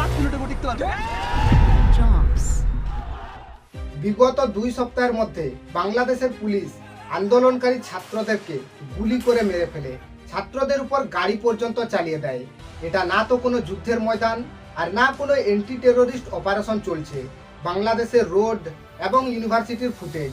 পাঁচ মিনিটের টিকতে পারবে। বিগত দুই সপ্তাহের মধ্যে বাংলাদেশের পুলিশ আন্দোলনকারী ছাত্রদেরকে গুলি করে মেরে ফেলে। ছাত্রদের উপর গাড়ি পর্যন্ত চালিয়ে দেয়। এটা না তো কোনো যুদ্ধের ময়দান আর না কোনো অ্যান্টি টেরোরিস্ট অপারেশন চলছে। বাংলাদেশের রোড এবং ইউনিভার্সিটির ফুটেজ।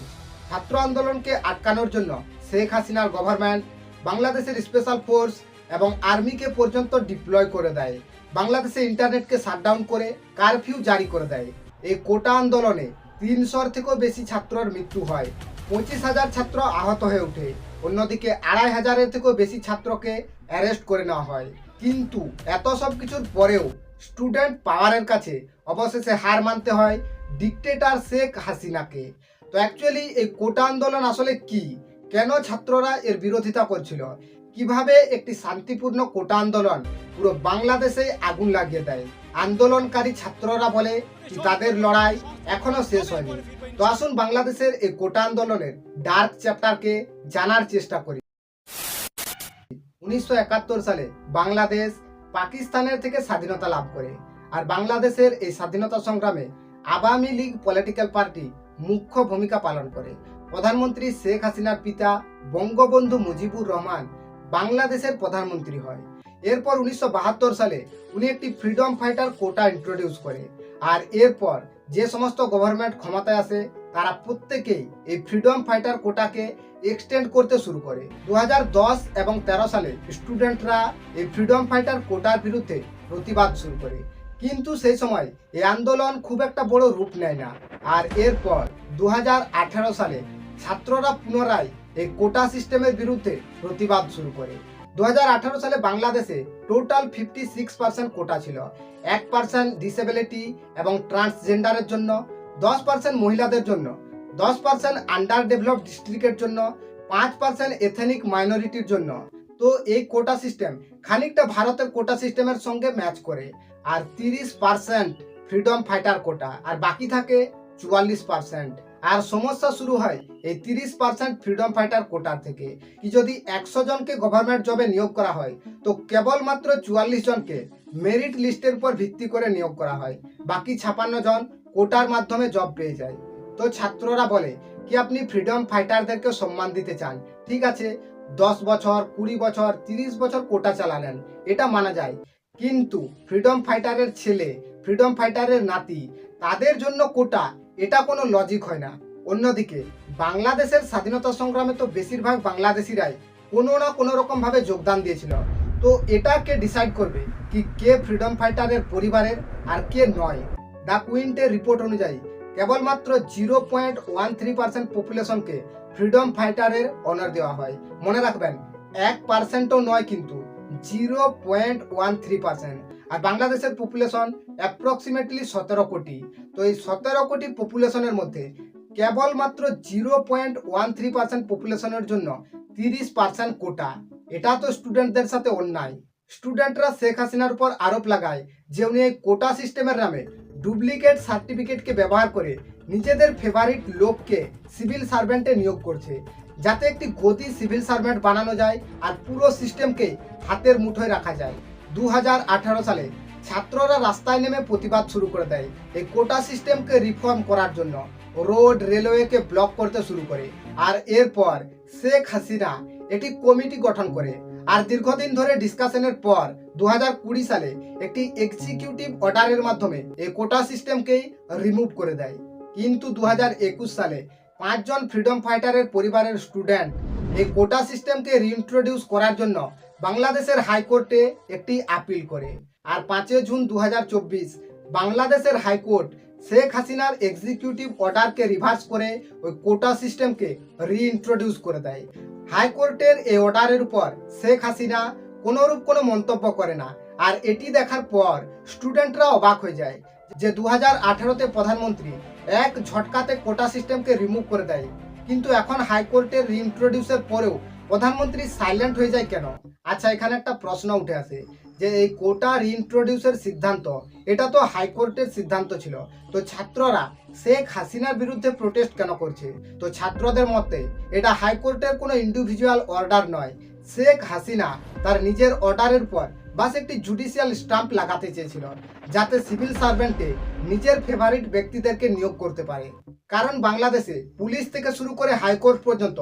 ছাত্র আন্দোলনকে আটকানোর জন্য শেখ হাসিনার গভর্নমেন্ট বাংলাদেশের স্পেশাল ফোর্স এবং আর্মিকে পর্যন্ত ডিপ্লয় করে দেয়। বাংলাদেশে ইন্টারনেটকে শাটডাউন করে কারফিউ জারি করে দেয়। এই কোটা আন্দোলনে তিনশোর থেকেও বেশি ছাত্রর মৃত্যু হয়। পঁচিশ হাজার ছাত্র আহত হয়ে ওঠে। অন্যদিকে আড়াই হাজারের থেকেও বেশি ছাত্রকে অ্যারেস্ট করে নেওয়া হয়। কিন্তু এত সব কিছুর পরেও স্টুডেন্ট পাওয়ারের কাছে অবশেষে হার মানতে হয় ডিকটেটার শেখ হাসিনাকে। তো অ্যাকচুয়ালি এই কোটা আন্দোলন আসলে কি? কেন ছাত্ররা এর বিরোধিতা করছিল? কীভাবে একটি শান্তিপূর্ণ কোটা আন্দোলন পুরো বাংলাদেশে আগুন লাগিয়ে দেয়? আন্দোলনকারী ছাত্ররা বলে তাদের লড়াই এখনও শেষ হয়নি। তো আসুন বাংলাদেশের এই কোটা আন্দোলনের ডার্ক চ্যাপ্টারকে জানার চেষ্টা করি। উনিশশো একাত্তর সালে বাংলাদেশ পাকিস্তানের থেকে স্বাধীনতা লাভ করে আর বাংলাদেশের এই স্বাধীনতা সংগ্রামে আওয়ামী লীগ পলিটিক্যাল পার্টি মুখ্য ভূমিকা পালন করে। প্রধানমন্ত্রী শেখ হাসিনার পিতা বঙ্গবন্ধু মুজিবুর রহমান বাংলাদেশের প্রধানমন্ত্রী হয়। এরপর উনিশশো বাহাত্তর সালে উনি একটি ফ্রিডম ফাইটার কোটা ইন্ট্রোডিউস করে। আর এরপর যে সমস্ত গভর্নমেন্ট ক্ষমতায় আসে, তারা প্রত্যেকেই এই ফ্রিডম ফাইটার কোটাকে এক্সটেন্ড করতে শুরু করে। দু হাজার দশ এবং ১৩ সালে স্টুডেন্টরা এই ফ্রিডম ফাইটার কোটার বিরুদ্ধে প্রতিবাদ শুরু করে। কিন্তু সেই সময় এই আন্দোলন খুব একটা বড় রূপ নেয় না। আর এরপর দু হাজার আঠারো সালে ছাত্ররা পুনরায় এই কোটা সিস্টেমের বিরুদ্ধে প্রতিবাদ শুরু করে। দু হাজার আঠারো সালে বাংলাদেশে total fifty six percent quota ছিল। এক পার্সেন্ট ডিসেবিলিটি এবং ট্রান্সজেন্ডারের জন্য, দশ পার্সেন্ট মহিলাদের জন্য, দশ পার্সেন্ট আন্ডার ডেভেলপ ডিস্ট্রিক্টের জন্য, পাঁচ পার্সেন্ট এথেনিক মাইনরিটির জন্য। তো এই কোটা সিস্টেম খানিকটা ভারতের কোটা সিস্টেমের সঙ্গে ম্যাচ করে। আর তিরিশ পার্সেন্ট ফ্রিডম ফাইটার কোটা, আর বাকি থাকে চুয়াল্লিশ পার্সেন্ট। আর সমস্যা শুরু হয় এই তিরিশ পার্সেন্ট ফ্রিডম ফাইটার কোটার থেকে। কি যদি একশো জনকে গভর্নমেন্ট জবে নিয়োগ করা হয়, তো কেবলমাত্র চুয়াল্লিশ জনকে মেরিট লিস্টের উপর ভিত্তি করে নিয়োগ করা হয়। বাকি ছাপান্ন জন কোটার মাধ্যমে জব পেয়ে যায়। তো ছাত্ররা বলে, কি আপনি ফ্রিডম ফাইটারদেরকে সম্মান দিতে চান? ঠিক আছে, দশ বছর, কুড়ি বছর, তিরিশ বছর কোটা চালালেন, এটা মানা যায়। কিন্তু ফ্রিডম ফাইটারের ছেলে ফ্রিডম ফাইটারের নাতি, তাদের জন্য কোটা এটা কোনো লজিক হয় না। অন্যদিকে, বাংলাদেশের স্বাধীনতা সংগ্রামে তো বেশিরভাগ বাংলাদেশিরাই কোনো না কোনো রকমভাবে যোগদান দিয়েছিল। তো এটা কে ডিসাইড করবে? কি কে ফ্রিডম ফাইটারের পরিবারের আর কে নয়? দ্য কুইন্টের রিপোর্ট অনুযায়ী, কেবলমাত্র zero point one three percent পপুলেশনকে freedom ফাইটারের অনার দেওয়া হয়। মনে রাখবেন, এক পার্সেন্টও নয় কিন্তু zero point one three percent আর বাংলাদেশের পপুলেশন অ্যাপ্রক্সিমেটলি সতেরো কোটি। তো এই সতেরো কোটি পপুলেশনের মধ্যে কেবলমাত্র zero point one three percent পপুলেশনের জন্য তিরিশ পার্সেন্ট কোটা এটা তো স্টুডেন্টদের সাথে অন্যায়। স্টুডেন্টরা শেখ হাসিনার উপর আরোপ লাগায় যে উনি এই কোটা সিস্টেমের নামে ডুপ্লিকেট সার্টিফিকেটকে ব্যবহার করে নিজেদের ফেভারিট লোককে সিভিল সার্ভেন্টে নিয়োগ করছে, যাতে একটি গতি সিভিল সার্ভেন্ট বানানো যায় আর পুরো সিস্টেমকে হাতের মুঠোয় রাখা যায়। দু হাজার আঠারো সালে ছাত্ররা রাস্তায় নেমে প্রতিবাদ শুরু করে দেয় এই কোটা সিস্টেমকে রিফর্ম করার জন্য। রোড রেলওয়েকে ব্লক করতে শুরু করে। আর এরপর শেখ হাসিনা একটি কমিটি গঠন করে। আর দীর্ঘদিন ধরে ডিসকাশনের পর দু হাজার কুড়ি সালে একটি এক্সিকিউটিভ অর্ডারের মাধ্যমে এই কোটা সিস্টেমকেই রিমুভ করে দেয়। কিন্তু দু হাজার একুশ সালে পাঁচজন ফ্রিডম ফাইটারের পরিবারের স্টুডেন্ট এই কোটা সিস্টেমকে রিইন্ট্রোডিউস করার জন্য বাংলাদেশের হাইকোর্টে একটি আপিল করে। আর পাঁচই জুন দু হাজার চব্বিশ বাংলাদেশের হাইকোর্ট শেখ হাসিনার এক্সিকিউটিভ অর্ডারকে রিভার্স করে ওই কোটা সিস্টেমকে রিইন্ট্রোডিউস করে দেয়। হাইকোর্টের এই অর্ডারের উপর শেখ হাসিনা কোনোরূপ কোনো মন্তব্য করে না। আর এটি দেখার পর স্টুডেন্টরা অবাক হয়ে যায় যে দু হাজার প্রধানমন্ত্রী এক ঝটকাতে কোটা সিস্টেমকে রিমুভ করে দেয়। কিন্তু এখন হাইকোর্টের রিইন্ট্রোডিউসের পরেও প্রধানমন্ত্রী সাইলেন্ট হয়ে যায় কেন? আচ্ছা এখানে একটা প্রশ্ন উঠে আসে যে এই কোটা রিইন্ট্রোডিউসের সিদ্ধান্ত, এটা তো হাইকোর্টের সিদ্ধান্ত ছিল। তো ছাত্ররা শেখ হাসিনার বিরুদ্ধে প্রোটেস্ট কেন করছে? তো ছাত্রদের মতে, এটা হাইকোর্টের কোনো ইন্ডিভিজুয়াল অর্ডার নয়। শেখ হাসিনা তার নিজের অর্ডারের পর বাস একটি জুডিশিয়াল স্টাম্প লাগাতে চেয়েছিল, যাতে সিভিল সার্ভেন্টে নিজের ফেভারিট ব্যক্তিদেরকে নিয়োগ করতে পারে। কারণ বাংলাদেশে পুলিশ থেকে শুরু করে হাইকোর্ট পর্যন্ত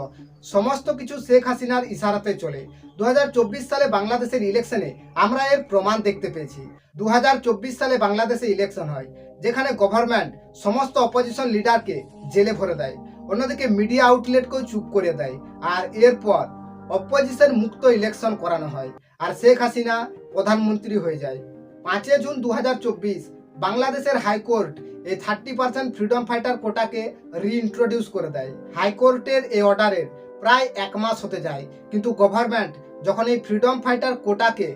সমস্ত কিছু শেখ হাসিনার ইশারাতে চলে। দু হাজার চব্বিশ সালে বাংলাদেশের ইলেকশনে আমরা এর প্রমাণ দেখতে পেয়েছি। দু হাজার চব্বিশ সালে বাংলাদেশে ইলেকশন হয়, যেখানে গভর্নমেন্ট সমস্ত অপোজিশন লিডারকে জেলে ভরে দেয়, অন্যদিকে মিডিয়া আউটলেটকেও চুপ করে দেয়, আর এরপর অপোজিশন মুক্ত ইলেকশন করানো হয়। আর শেখ হাসিনা প্রধানমন্ত্রী হয়ে যায়। পাঁচই জুন দু হাজার চব্বিশ বাংলাদেশের হাইকোর্ট এই থার্টি পার্সেন্ট ফ্রিডম ফাইটার কোটাকে রিইন্ট্রোডিউস করে দেয়। হাইকোর্টের এই অর্ডারের প্রায় এক মাস হতে যায়, কিন্তু গভর্নমেন্ট যখন এই ফ্রিডম ফাইটার কোটাকে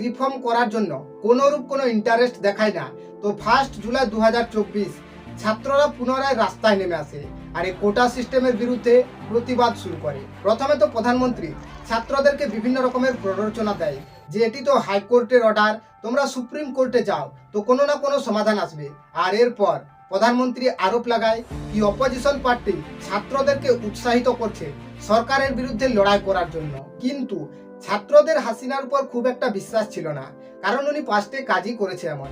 রিফর্ম করার জন্য কোনোরূপ কোনো ইন্টারেস্ট দেখায় না, তো ফার্স্ট জুলাই দু হাজার চব্বিশ ছাত্ররা পুনরায় রাস্তায় নেমে আসে। আর এই কোটা সিস্টেমের বিরুদ্ধে প্রতিবাদ শুরু করে। প্রথমে তো প্রধানমন্ত্রী ছাত্রদেরকে বিভিন্ন রকমের প্ররোচনা দেয় যে এটি তো হাইকোর্টের অর্ডার, তোমরা সুপ্রিম কোর্টে যাও, তো কোনো না কোনো সমাধান আসবে। আর এরপর প্রধানমন্ত্রী আরোপ লাগায় কি অপোজিশন পার্টি ছাত্রদেরকে উৎসাহিত করছে সরকারের বিরুদ্ধে লড়াই করার জন্য। কিন্তু ছাত্রদের হাসিনার উপর খুব একটা বিশ্বাস ছিল না, কারণ উনি পাঁচটে কাজই করেছে এমন।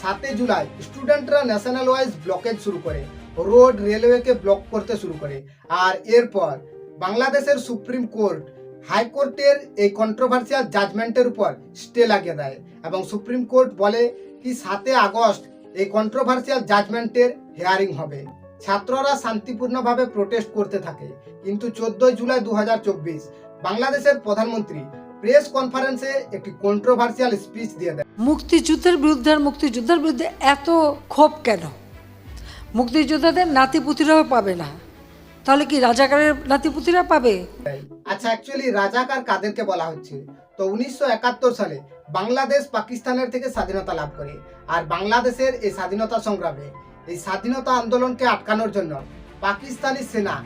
সাতই জুলাই স্টুডেন্টরা ন্যাশনাল ওয়াইজ ব্লকেজ শুরু করে, রোড রেলওয়েকে ব্লক করতে শুরু করে। আর এরপর বাংলাদেশের সুপ্রিম কোর্ট, হাইকোর্টের এই কন্ট্রোভার্সিয়াল জাজমেন্টের উপর স্টে লাগিয়ে দেয় এবং সুপ্রিম কোর্ট বলে কি সাতে আগস্ট এই কন্ট্রোভার্সিয়াল জাজমেন্টের হেয়ারিং হবে। ছাত্ররা শান্তিপূর্ণভাবে প্রোটেস্ট করতে থাকে। কিন্তু চোদ্দই জুলাই দু হাজার চব্বিশ বাংলাদেশের প্রধানমন্ত্রী প্রেস কনফারেন্সে একটি কন্ট্রোভার্সিয়াল স্পিচ দিয়ে দেয় মুক্তিযুদ্ধের বিরুদ্ধে আর মুক্তিযোদ্ধার বিরুদ্ধে এত ক্ষোভ কেন? মুক্তিযোদ্ধাদের নাতিপুতিরাও পাবে না। তাহলে কি রাজাকারের নাতিপুতিরা পাবে? আচ্ছা অ্যাকচুয়ালি রাজাকার কাদেরকে বলা হচ্ছে? তো উনিশশো একাত্তর সালে বাংলাদেশ পাকিস্তানের থেকে স্বাধীনতা লাভ করে। আর বাংলাদেশের এই স্বাধীনতা সংগ্রামে এই স্বাধীনতা আন্দোলনকে আটকানোর জন্য পাকিস্তানি সেনা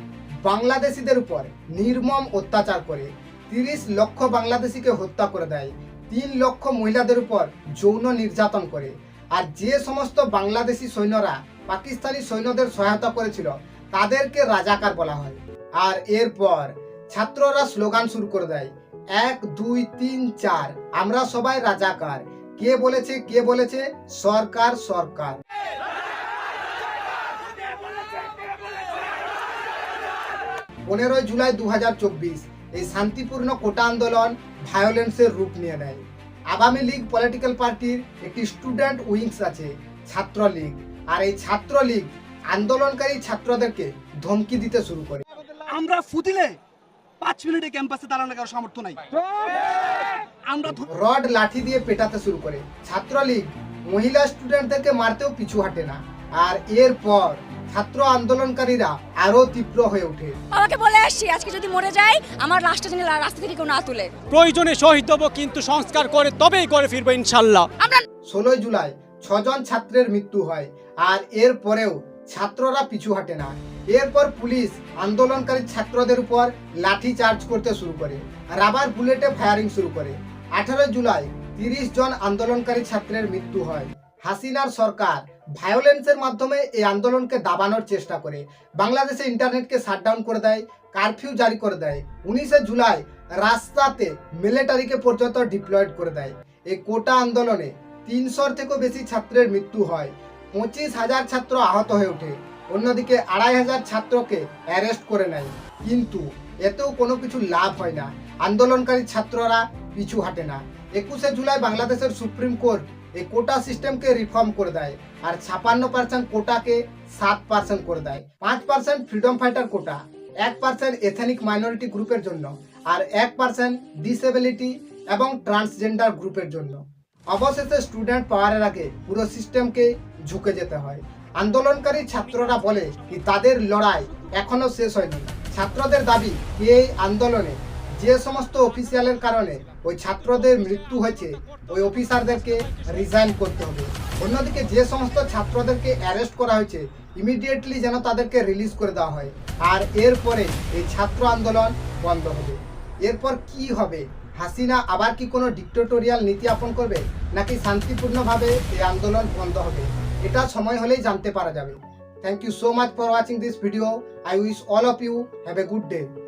বাংলাদেশিদের উপর নির্মম অত্যাচার করে। তিরিশ লক্ষ বাংলাদেশিকে হত্যা করে দেয় তিন লক্ষ মহিলাদের উপর যৌন নির্যাতন করে। আর যে সমস্ত বাংলাদেশি সৈন্যরা পাকিস্তানি সৈন্যদের সহায়তা করেছিল, তাদেরকে রাজাকার বলা হয়। আর এরপর ছাত্ররা স্লোগান শুরু করে দেয়, এক, দুই, তিন, চার, আমরা সবাই রাজাকার। কে বলেছে কে বলেছে? সরকার সরকার। পনেরোই জুলাই দু হাজার চব্বিশ এই শান্তিপূর্ণ কোটা আন্দোলন ভায়োলেন্সের রূপ নিয়ে নেয়। আওয়ামী লীগ পলিটিক্যাল পার্টির একটি স্টুডেন্ট উইংস আছে ছাত্রলীগ। আর এই ছাত্রলীগ আন্দোলনকারী ছাত্রদেরকে ধমকি দিতে শুরু করে। আমরা ফুদিলে পাঁচ মিনিটে ক্যাম্পাসে দাঁড়ানোর কারও সামর্থ্য নাই। আমরা রড লাঠি দিয়ে পেটাতে শুরু করে। ছাত্রলীগ মহিলা স্টুডেন্টদেরকে মারতেও পিছু হাঁটে না। আর এরপর ছাত্র আন্দোলনকারীরা আরও তীব্র হয়ে ওঠে। আমাকে বলে আসছি আজকে যদি মরে যাই আমার লাশটা যেন রাস্তা থেকে কেউ না তুলে। প্রয়োজনে শহীদ হব কিন্তু সংস্কার করে তবেই করে ফিরবো ইনশাল্লাহ। আমরা ষোলোই জুলাই ছজন ছাত্রের মৃত্যু হয় আর এর পরেও ছাত্ররা পিছু হাঁটে না। এরপর পুলিশ আন্দোলনকারী ছাত্রদের উপর লাঠি চার্জ করতে শুরু করে রাবার বুলেটে ফায়ারিং শুরু করে। আঠারোই জুলাই তিরিশ জন আন্দোলনকারী ছাত্রের মৃত্যু হয়। হাসিনার সরকার ভায়োলেন্সের মাধ্যমে এই আন্দোলনকে দাবানোর চেষ্টা করে। বাংলাদেশে ইন্টারনেটকে শাটডাউন করে দেয় কারফিউ জারি করে দেয়। উনিশে জুলাই রাস্তাতে মিলিটারিকে পর্যন্ত ডিপ্লয়েড করে দেয়। এই কোটা আন্দোলনে তিনশোর থেকেও বেশি ছাত্রের মৃত্যু হয়। পঁচিশ হাজার ছাত্র আহত হয়ে ওঠে। অন্যদিকে আড়াই হাজার ছাত্রকে অ্যারেস্ট করে নেয়। কিন্তু এতেও কোনো কিছু লাভ হয় না। আন্দোলনকারী ছাত্ররা পিছু হাঁটে না। একুশে জুলাই বাংলাদেশের সুপ্রিম কোর্ট এই কোটা সিস্টেমকে রিফর্ম করে দেয় আর ছাপান্ন পার্সেন্ট কোটাকে সাত পার্সেন্ট করে দেয়। পাঁচ পার্সেন্ট ফ্রিডম ফাইটার কোটা, এক পার্সেন্ট এথেনিক মাইনরিটি গ্রুপের জন্য আর এক পার্সেন্ট ডিসেবিলিটি এবং ট্রান্সজেন্ডার গ্রুপের জন্য। অবশেষে স্টুডেন্ট পাওয়ারের আগে পুরো সিস্টেমকে ঝুঁকে যেতে হয়। আন্দোলনকারী ছাত্ররা বলে কি, তাদের লড়াই এখনও শেষ হয়নি। ছাত্রদের দাবি, এই আন্দোলনে যে সমস্ত অফিসিয়ালের কারণে ওই ছাত্রদের মৃত্যু হয়েছে ওই অফিসারদেরকে রিজাইন করতে হবে। অন্যদিকে যে সমস্ত ছাত্রদেরকে অ্যারেস্ট করা হয়েছে ইমিডিয়েটলি যেন তাদেরকে রিলিজ করে দেওয়া হয়। আর এরপরে এই ছাত্র আন্দোলন বন্ধ হবে। এরপর কি হবে? হাসিনা আবার কি কোনো ডিক্টেটোরিয়াল নীতি আপন করবে? নাকি শান্তিপূর্ণভাবে এই আন্দোলন বন্ধ হবে? এটা সময় হলেই জানতে পারা যাবে। Thank you so much for watching this video I wish all of you have a good day